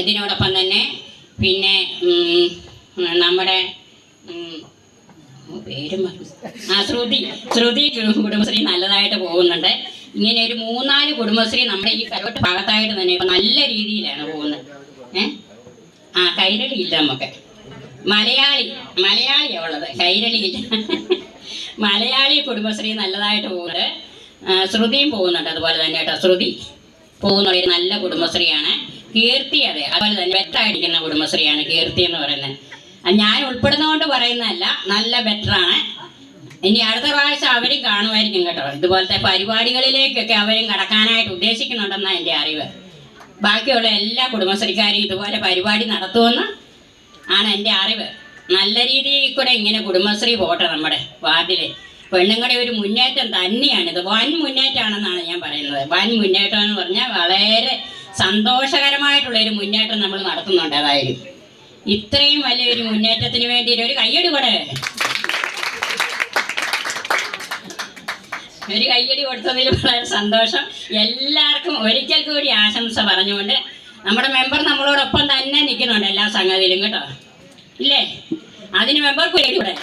ഇതിനോടൊപ്പം തന്നെ പിന്നെ നമ്മുടെ പേരും. ആ ശ്രുതി ശ്രുതി കുടുംബശ്രീ നല്ലതായിട്ട് പോകുന്നുണ്ട്. ഇങ്ങനെ ഒരു മൂന്നാൽ കുടുംബശ്രീ നമ്മുടെ ഈ കരോട്ട് ഭാഗത്തായിട്ട് തന്നെ ഇപ്പൊ നല്ല രീതിയിലാണ് പോകുന്നത്. ഏഹ് ആ കൈരളി ഇല്ല നമുക്ക്. മലയാളി മലയാളിയാ ഉള്ളത്. കൈരളി ഇല്ല. മലയാളി കുടുംബശ്രീ നല്ലതായിട്ട് പോകുന്നുണ്ട്. ആ, ശ്രുതിയും പോകുന്നുണ്ട് അതുപോലെ തന്നെ കേട്ടോ. ശ്രുതി പോകുന്ന ഒരു നല്ല കുടുംബശ്രീയാണ്. കീർത്തി അതെ അതുപോലെ തന്നെ ബെറ്ററായിരിക്കുന്ന കുടുംബശ്രീയാണ് കീർത്തി എന്ന് പറയുന്നത് ഞാൻ ഉൾപ്പെടുന്നതുകൊണ്ട് പറയുന്നതല്ല നല്ല ബെറ്ററാണ്. ഇനി അടുത്ത പ്രാവശ്യം അവരും കാണുമായിരിക്കും കേട്ടോ. ഇതുപോലത്തെ പരിപാടികളിലേക്കൊക്കെ അവരും കടക്കാനായിട്ട് ഉദ്ദേശിക്കുന്നുണ്ടെന്നാണ് എന്റെ അറിവ്. ബാക്കിയുള്ള എല്ലാ കുടുംബശ്രീക്കാരും ഇതുപോലെ പരിപാടി നടത്തുമെന്ന് ആണ് എന്റെ അറിവ്. നല്ല രീതിയിൽ കൂടെ ഇങ്ങനെ കുടുംബശ്രീ പോട്ടെ നമ്മുടെ വാർഡിൽ പെണ്ണുങ്ങളുടെ ഒരു മുന്നേറ്റം തന്നെയാണ് ഇത്. വൻ മുന്നേറ്റമാണെന്നാണ് ഞാൻ പറയുന്നത്. വൻ മുന്നേറ്റം എന്ന് പറഞ്ഞാൽ വളരെ സന്തോഷകരമായിട്ടുള്ള ഒരു മുന്നേറ്റം നമ്മൾ നടത്തുന്നുണ്ട് അതായത് ഇത്രയും വലിയൊരു മുന്നേറ്റത്തിന് വേണ്ടി ഒരു കയ്യടി കൂടെ ഒരു കയ്യടി കൊടുത്തതിൽ വളരെ സന്തോഷം. എല്ലാവർക്കും ഒരിക്കൽ കൂടി ആശംസ പറഞ്ഞുകൊണ്ട് നമ്മുടെ മെമ്പർ നമ്മളോടൊപ്പം തന്നെ നിൽക്കുന്നുണ്ട് എല്ലാ സംഗതിയിലും കേട്ടോ? ഇല്ലേ? അതിന് മെമ്പർക്ക് കൂടെ